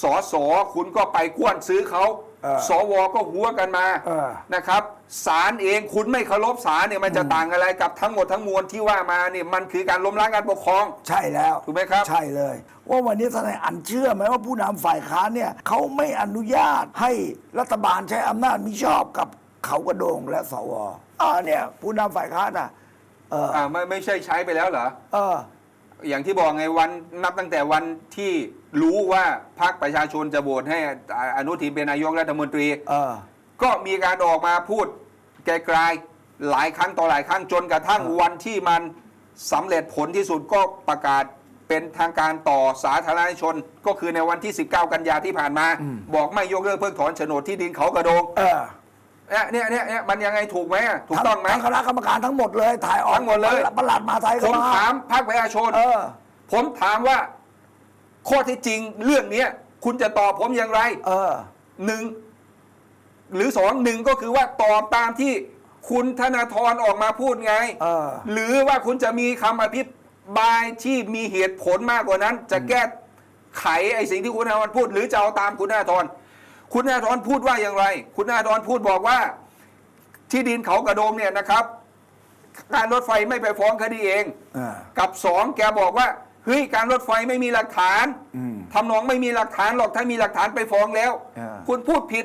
สอสอคุณก็ไปกวนซื้อเขาเออสวก็หัวกันมาเออ นะครับศาลเองคุณไม่เคารพศาลเนี่ยมันจะต่างอะไรกับทั้งหมดทั้งมวลที่ว่ามาเนี่ยมันคือการล้มล้างการปกครอง ใช่แล้วถูกไหมครับ ใช่เลย ว่าวันนี้ทนายอันเชื่อไหมว่าผู้นำฝ่ายค้านเนี่ยเขาไม่อนุญาตให้รัฐบาลใช้อำนาจมิชอบกับเขากระโดงและสวอ่าเนี่ยผู้นำฝ่ายค้านอะเอออ่าไม่ไม่ใช่ใช้ไปแล้วเหรอ เออ อย่างที่บอกไงวันนับตั้งแต่วันที่รู้ว่าพรรคประชาชนจะโหวตให้อนุทินเป็นนายกรัฐมนตรีเออ ก็มีการออกมาพูดไกลๆหลายครั้งต่อหลายครั้งจนกระทั่งเออวันที่มันสำเร็จผลที่สุดก็ประกาศเป็นทางการต่อสาธารณชน ก็คือในวันที่ 19 กันยาที่ผ่านมา บอกไม่ยกเลิกเพิกถอนโฉนดที่ดินเขากระโดงเออ เนี่ยเนี่ยเนี่ยเนี่ยมันยังไงถูกไหมอะถูกต้องไหม ทั้คณะกรรมการทั้งหมดเลย ถ่ายออกทั้งหมดเลย ประหลัดมหาไทยผก็มมาถามภาคประชาชน เออ ผมถามว่า ข้อเที่จริงเรื่องเนี้ยคุณจะตอบผมอย่างไรเออ หนึ่งหรือสองหนึ่งก็คือว่าตอบตามที่คุณธนาธรออกมาพูดไง เออ หรือว่าคุณจะมีคำอภิบายที่มีเหตุผลมากกว่านั้น จะแก้ไขไอ้สิ่งที่คุณธนาธรพูด หรือจะเอาตามคุณธนาธร คุณธนาธรพูดว่าอย่างไร คุณธนาธรพูดบอกว่า ที่ดินเขากระโดงเนี่ยนะครับการรถไฟไม่ไปฟ้องคดีเองอ่ากับสองแกบอกว่าเฮ้ยการรถไฟไม่มีหลักฐานอืมทำนองไม่มีหลักฐานหรอกถ้ามีหลักฐานไปฟ้องแล้วอ่าคุณพูดผิด